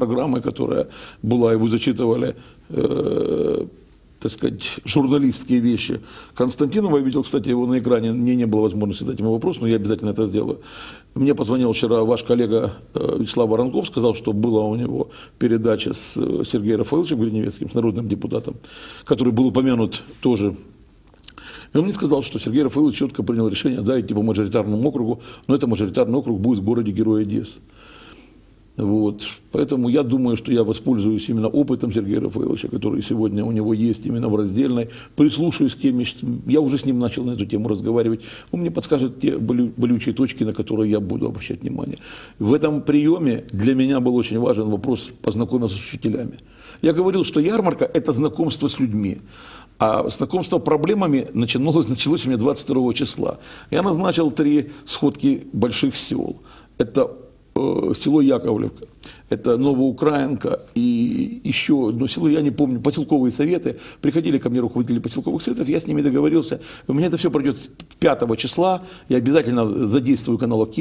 программы, которая была, вы зачитывали, э, так сказать, журналистские вещи. Константинова, я видел, кстати, его на экране, мне не было возможности задать ему вопрос, но я обязательно это сделаю. Мне позвонил вчера ваш коллега э, Вячеслав Воронков, сказал, что была у него передача с э, Сергеем Рафаэловичем Гриневецким, с народным депутатом, который был упомянут тоже и он мне сказал, что Сергей Рафаилович четко принял решение, да, идти по мажоритарному округу, но это мажоритарный округ будет в городе Герой Одессы. Вот. Поэтому я думаю, что я воспользуюсь именно опытом Сергея Рафаиловича, который сегодня у него есть именно в раздельной. Прислушаюсь к теме, я уже с ним начал на эту тему разговаривать. Он мне подскажет те болючие точки, на которые я буду обращать внимание. В этом приеме для меня был очень важен вопрос познакомиться с учителями. Я говорил, что ярмарка – это знакомство с людьми. А знакомство с проблемами началось, началось у меня 22 числа. Я назначил три сходки больших сел. Это село Яковлевка, это Новоукраинка и еще одно село, я не помню, поселковые советы. Приходили ко мне руководители поселковых советов, я с ними договорился. У меня это все пройдет 5 числа, я обязательно задействую канал ОК.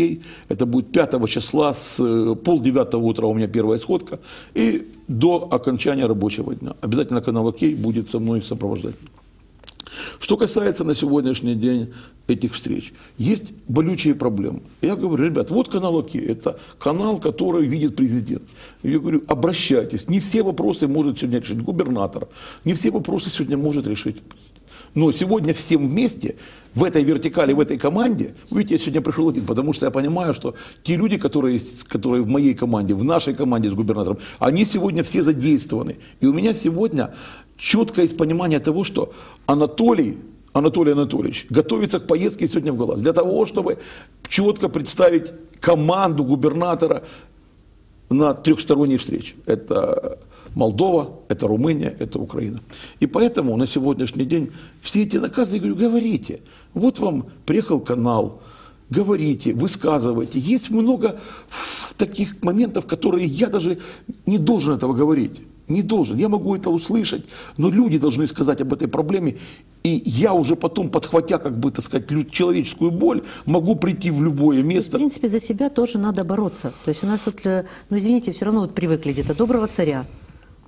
Это будет 5 числа с э, полдевятого утра у меня первая сходка и до окончания рабочего дня. Обязательно канал ОК будет со мной сопровождать. Что касается на сегодняшний день этих встреч, есть болючие проблемы. Я говорю, ребят, вот канал ОК, это канал, который видит президент. Я говорю, обращайтесь, не все вопросы может сегодня решить губернатор, не все вопросы сегодня может решить но сегодня всем вместе, в этой вертикали, в этой команде, видите, я сегодня пришел один, потому что я понимаю, что те люди, которые, которые в моей команде, в нашей команде с губернатором, они сегодня все задействованы. И у меня сегодня четкое понимание того, что Анатолий, Анатолий Анатольевич готовится к поездке сегодня в ГАЛАС для того, чтобы четко представить команду губернатора на трехсторонней встрече. Это Молдова, это Румыния, это Украина. И поэтому на сегодняшний день все эти наказы, я говорю, говорите. Вот вам приехал канал, говорите, высказывайте. Есть много таких моментов, которые я даже не должен этого говорить не должен. Я могу это услышать, но люди должны сказать об этой проблеме. И я уже потом, подхватя, как бы, так сказать, человеческую боль, могу прийти в любое место. в принципе, за себя тоже надо бороться. То есть у нас вот, э, ну извините, все равно вот привыкли где-то доброго царя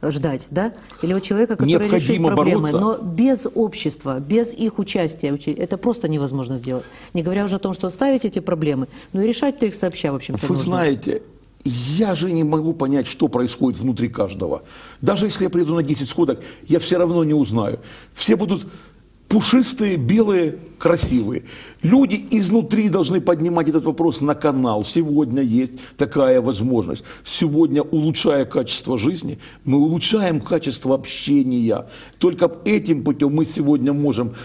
ждать, да? Или у человека, который Необходимо решит проблемы. бороться. Но без общества, без их участия, это просто невозможно сделать. Не говоря уже о том, что ставить эти проблемы, но и решать их сообща, в общем-то, Вы нужно. знаете, я же не могу понять, что происходит внутри каждого. Даже если я приду на 10 сходок, я все равно не узнаю. Все будут пушистые, белые, красивые. Люди изнутри должны поднимать этот вопрос на канал. Сегодня есть такая возможность. Сегодня, улучшая качество жизни, мы улучшаем качество общения. Только этим путем мы сегодня можем,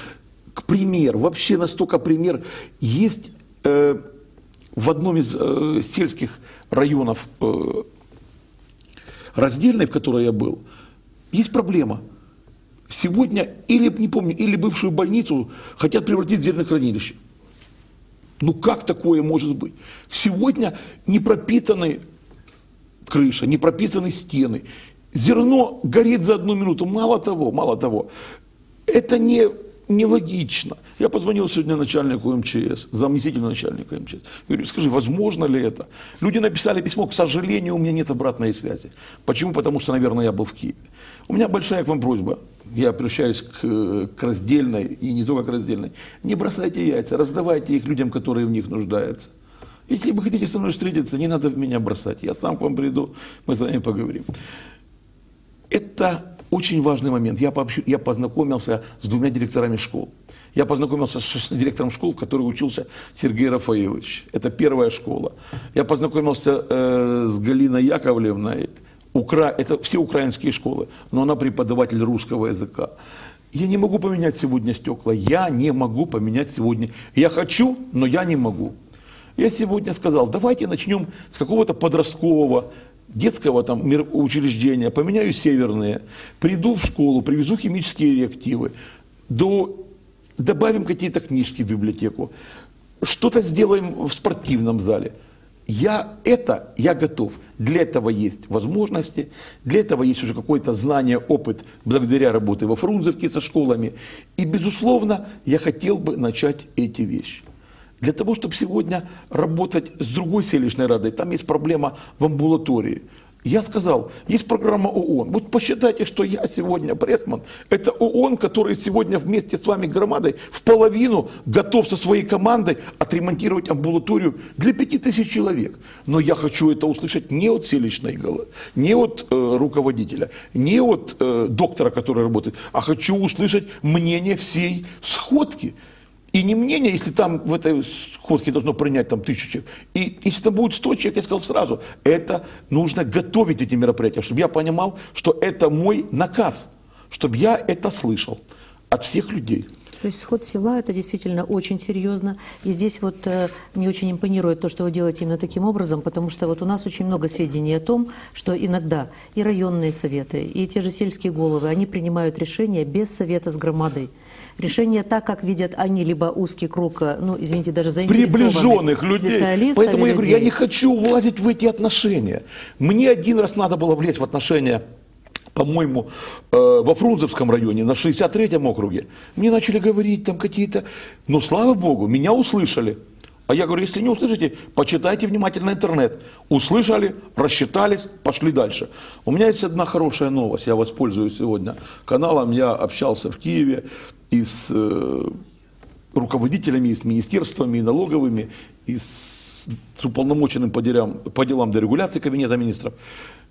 к примеру, вообще настолько пример, есть... Э, в одном из э, сельских районов э, раздельной, в которой я был, есть проблема. Сегодня, или, не помню, или бывшую больницу хотят превратить в зернохранилище. Ну как такое может быть? Сегодня не пропитаны крыша, не пропитаны стены. Зерно горит за одну минуту. Мало того, мало того, это не нелогично. Я позвонил сегодня начальнику МЧС, заместителю начальника МЧС. Говорю, скажи, возможно ли это? Люди написали письмо, к сожалению, у меня нет обратной связи. Почему? Потому что, наверное, я был в Киеве. У меня большая к вам просьба. Я обращаюсь к, к раздельной, и не только к раздельной. Не бросайте яйца, раздавайте их людям, которые в них нуждаются. Если вы хотите со мной встретиться, не надо меня бросать. Я сам к вам приду, мы с вами поговорим. Это очень важный момент. Я, пообщу, я познакомился с двумя директорами школ. Я познакомился с директором школ, в которой учился Сергей Рафаилович. Это первая школа. Я познакомился э, с Галиной Яковлевной. Укра... Это все украинские школы, но она преподаватель русского языка. Я не могу поменять сегодня стекла. Я не могу поменять сегодня. Я хочу, но я не могу. Я сегодня сказал, давайте начнем с какого-то подросткового детского там учреждения, поменяю северные, приду в школу, привезу химические реактивы, до, добавим какие-то книжки в библиотеку, что-то сделаем в спортивном зале. Я это, я готов. Для этого есть возможности, для этого есть уже какое-то знание, опыт благодаря работе во Фрунзевке со школами. И, безусловно, я хотел бы начать эти вещи. Для того, чтобы сегодня работать с другой селищной радой, там есть проблема в амбулатории. Я сказал, есть программа ООН. Вот посчитайте, что я сегодня, Пресман, это ООН, который сегодня вместе с вами громадой в половину готов со своей командой отремонтировать амбулаторию для 5000 человек. Но я хочу это услышать не от селищной головы, не от э, руководителя, не от э, доктора, который работает, а хочу услышать мнение всей сходки. И не мнение, если там в этой сходке должно принять там тысячу человек. И если там будет 100 человек, я сказал сразу, это нужно готовить эти мероприятия, чтобы я понимал, что это мой наказ, чтобы я это слышал от всех людей. То есть сход села – это действительно очень серьезно. И здесь вот э, мне очень импонирует то, что вы делаете именно таким образом, потому что вот у нас очень много сведений о том, что иногда и районные советы, и те же сельские головы, они принимают решения без совета с громадой. Решение так, как видят они, либо узкий круг, э, ну, извините, даже заинтересованных приближенных людей. Поэтому я говорю, я людей. не хочу влазить в эти отношения. Мне один раз надо было влезть в отношения по-моему, э, во Фрунзенском районе, на 63-м округе, мне начали говорить там какие-то, но слава богу, меня услышали. А я говорю, если не услышите, почитайте внимательно интернет. Услышали, рассчитались, пошли дальше. У меня есть одна хорошая новость, я воспользуюсь сегодня каналом, я общался в Киеве и с э, руководителями, и с министерствами, и налоговыми, и с, с уполномоченным по делам, по делам дерегуляции Кабинета министров.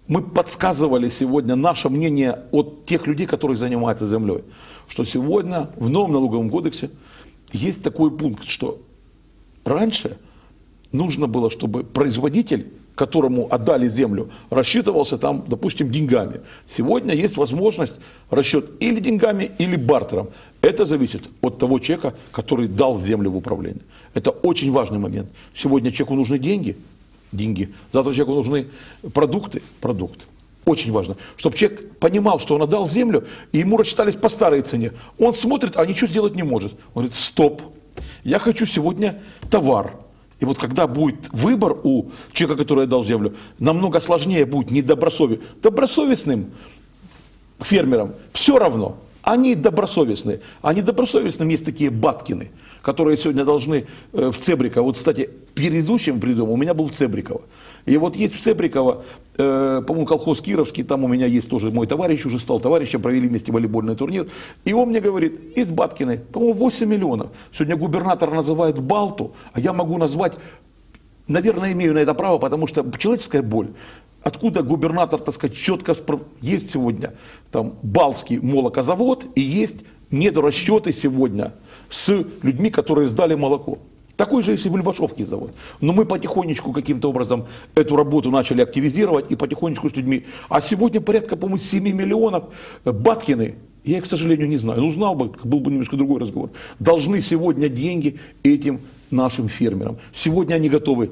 Мы подсказывали сегодня наше мнение от тех людей, которые занимаются землей, что сегодня в новом налоговом кодексе есть такой пункт, что раньше нужно было, чтобы производитель, которому отдали землю, рассчитывался там, допустим, деньгами. Сегодня есть возможность расчет или деньгами, или бартером. Это зависит от того человека, который дал землю в управление. Это очень важный момент. Сегодня человеку нужны деньги, деньги. Завтра человеку нужны продукты, продукты. Очень важно, чтобы человек понимал, что он отдал землю, и ему рассчитались по старой цене. Он смотрит, а ничего сделать не может. Он говорит, стоп, я хочу сегодня товар. И вот когда будет выбор у человека, который отдал землю, намного сложнее будет недобросовестным. Добросовестным фермерам все равно. Они добросовестные. А недобросовестным есть такие баткины, которые сегодня должны э, в Цебриково. Вот, кстати, предыдущим придом у меня был в Цебриково. И вот есть в Цебриково, э, по-моему, колхоз Кировский, там у меня есть тоже мой товарищ, уже стал товарищем, провели вместе волейбольный турнир. И он мне говорит, из Баткиной, по-моему, 8 миллионов. Сегодня губернатор называет Балту, а я могу назвать Наверное, имею на это право, потому что человеческая боль. Откуда губернатор, так сказать, четко есть сегодня там Балтский молокозавод и есть недорасчеты сегодня с людьми, которые сдали молоко. Такой же, если в Любашовке завод. Но мы потихонечку каким-то образом эту работу начали активизировать и потихонечку с людьми. А сегодня порядка, по-моему, 7 миллионов э, Баткины, я их, к сожалению, не знаю. Ну, знал бы, был бы немножко другой разговор. Должны сегодня деньги этим нашим фермерам. Сегодня они готовы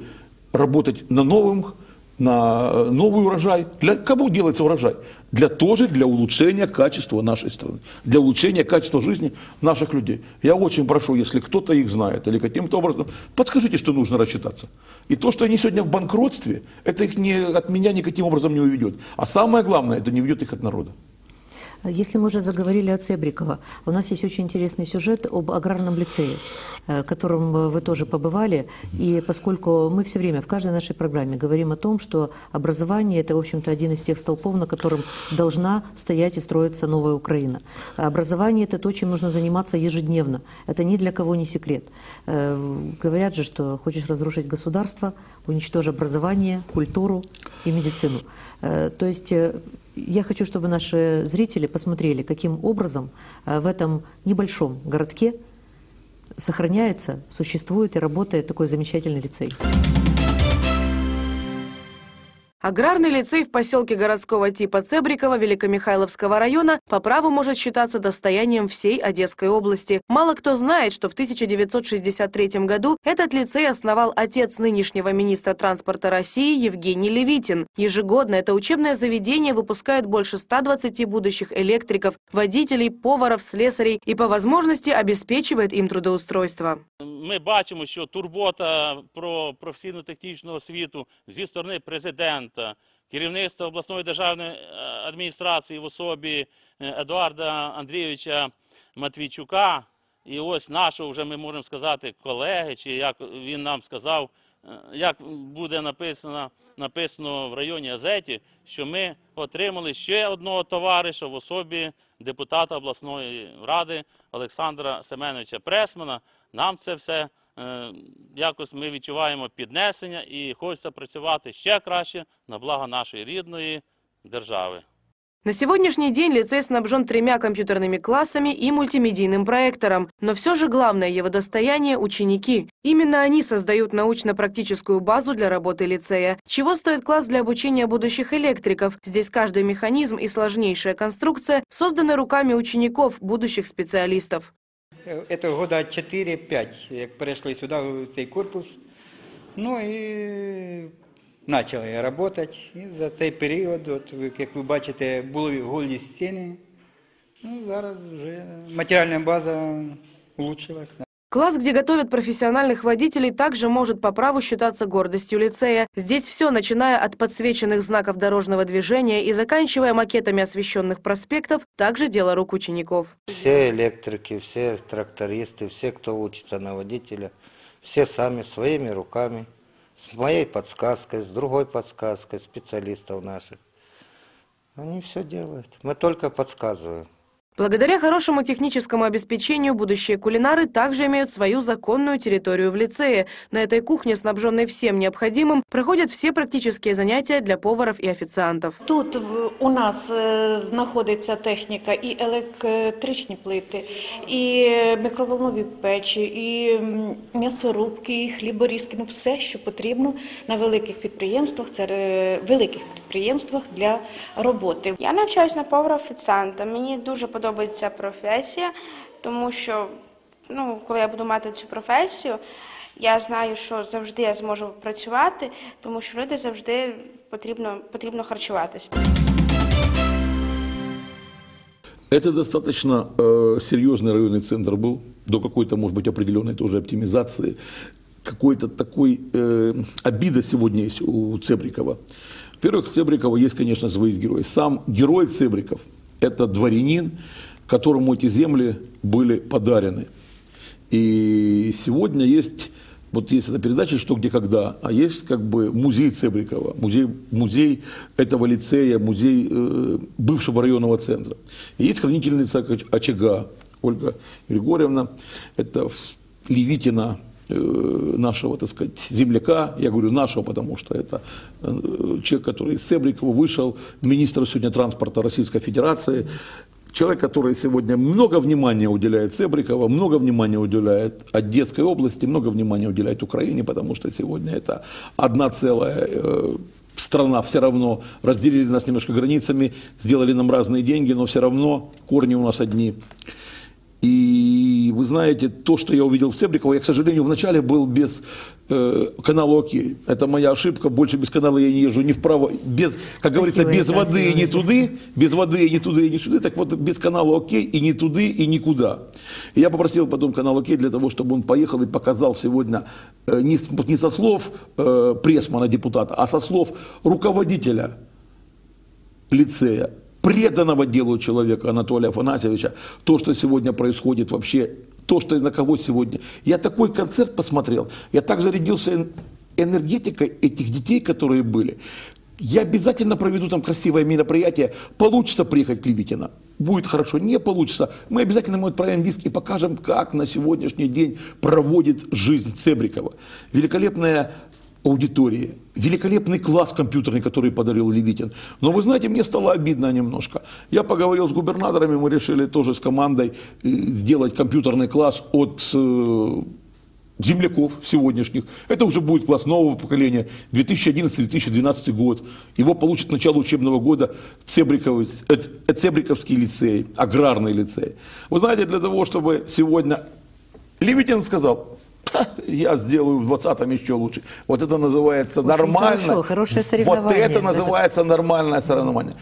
работать на новых, на э, новый урожай. Для кого делается урожай? Для тоже для улучшения качества нашей страны, для улучшения качества жизни наших людей. Я очень прошу, если кто-то их знает или каким-то образом, подскажите, что нужно рассчитаться. И то, что они сегодня в банкротстве, это их не, от меня никаким образом не уведет. А самое главное, это не ведет их от народа. Если мы уже заговорили о Цебриково, у нас есть очень интересный сюжет об аграрном лицее, э, э, вы тоже побывали. И поскольку мы все время в каждой нашей программе говорим о том, что образование – это, в общем-то, один из тех столпов, на котором должна стоять и строиться новая Украина. Образование – это то, чем нужно заниматься ежедневно. Это ни для кого не секрет. Э, Говорят же, что хочешь разрушить государство, уничтожь образование, культуру и медицину. Э, То есть я хочу, чтобы наши зрители посмотрели, каким образом э, в этом небольшом городке сохраняется, существует и работает такой замечательный лицей. Аграрный лицей в поселке городского типа Цебриково Великомихайловского района по праву может считаться достоянием всей Одесской области. Мало кто знает, что в 1963 году этот лицей основал отец нынешнего министра транспорта России Евгений Левитин. Ежегодно это учебное заведение выпускает больше 120 будущих электриков, водителей, поваров, слесарей и по возможности обеспечивает им трудоустройство. Ми бачимо, що турбота про професійно-технічну освіту зі сторони президента, керівництва обласної державної е, адміністрації в особі е, Едуарда Андрійовича Матвійчука. І ось нашого вже ми можемо сказати колеги, чи як він нам сказав, як буде написано, написано в районі газеті, що ми отримали ще одного товариша в особі депутата обласної ради Олександра Семеновича Пресмана. Нам це все е, якось ми відчуваємо піднесення і хочеться працювати ще краще на благо нашої рідної держави. На сегодняшний день лицей снабжен тремя компьютерными классами и мультимедийным проектором. Но все же главное его достояние – ученики. Именно они создают научно-практическую базу для работы лицея. Чего стоит класс для обучения будущих электриков? Здесь каждый механизм и сложнейшая конструкция созданы руками учеников, будущих специалистов. Это года 4-5, як перейшли сюди, в цей корпус. Ну і почали я працювати. І за цей період, от, ви- як ви бачите, були голі стіни. Ну, зараз вже матеріальна база улучшилась. Класс, где готовят профессиональных водителей, также может по праву считаться гордостью лицея. Здесь все, начиная от подсвеченных знаков дорожного движения и заканчивая макетами освещенных проспектов, также дело рук учеников. Все электрики, все трактористы, все, кто учится на водителя, все сами своими руками, с моей подсказкой, с другой подсказкой специалистов наших. Они все делают. Мы только подсказываем. Благодаря хорошему техническому обеспечению будущие кулинары также имеют свою законную территорию в лицее. На этой кухне, снабженной всем необходимым, проходят все практические занятия для поваров и официантов. Тут в- у нас е, знаходиться техніка і електричні плити, і мікроволнові печі, і м, м'ясорубки, і хліборізки. Ну все, що потрібно на великих підприємствах, це е, великих підприємствах для роботи. Я навчаюсь на повара офіціанта. Мені дуже подобається професія, тому що ну, коли я буду мати цю професію, я знаю, що завжди я зможу працювати, тому що люди завжди потрібно, потрібно харчуватися. Это достаточно э, серьезный районный центр был, до какой-то, может быть, определенной тоже оптимизации. Какой-то такой э, обида сегодня есть у Цебрикова. Во-первых, Цебрикова есть, конечно, свои герои. Сам герой Цебриков – это дворянин, которому эти земли были подарены. И сегодня есть, вот есть эта передача «Что, где, когда», а есть как бы музей Цебрикова, музей, музей этого лицея, музей э, бывшего районного центра. И есть хранительница оч- очага Ольга Григорьевна, это Левитина, нашего, так сказать, земляка, я говорю нашего, потому что это э, человек, который из Цебрикова вышел, министр сегодня транспорта Российской Федерации, Человек, который сегодня много внимания уделяет Цебрикова, много внимания уделяет Одесской области, много внимания уделяет Украине, потому что сегодня это одна целая э, страна все равно. Разделили нас немножко границами, сделали нам разные деньги, но все равно корни у нас одни. И вы знаете, то, что я увидел в Цебриково, я, к сожалению, вначале был без э, канала. Это моя ошибка. Больше без канала я не езжу ни вправо, без, как говорится, Спасибо, без воды и не туды, без воды и не туды, и не сюда. Так вот, без канала ОК и не туды, и никуда. И я попросил потом канал ОК для того, чтобы он поехал и показал сегодня э, не, не со слов э, пресмана депутата, а со слов руководителя лицея, преданного делу человека Анатолия Афанасьевича, то, что сегодня происходит вообще, то, что на кого сегодня. Я такой концерт посмотрел, я так зарядился эн- энергетикой этих детей, которые были. Я обязательно проведу там красивое мероприятие. Получится приехать к Левитина. Будет хорошо. Не получится. Мы обязательно ему отправим диск и покажем, как на сегодняшний день проводит жизнь Цебрикова. Великолепная аудитории, великолепный класс компьютерный, который подарил Левитин. Но вы знаете, мне стало обидно немножко. Я поговорил с губернаторами, мы решили тоже с командой э, сделать компьютерный класс от э, земляков сегодняшних. Это уже будет класс нового поколения, 2011-2012 год. Его получит к началу учебного года Цебриковый, э, Цебриковский лицей, аграрный лицей. Вы знаете, для того, чтобы сегодня Левитин сказал, «Ха, я сделаю в 20-м еще лучше. Вот это называется Очень нормально. хорошо, хорошее Вот соревнование, это да. называется нормальное соревнование.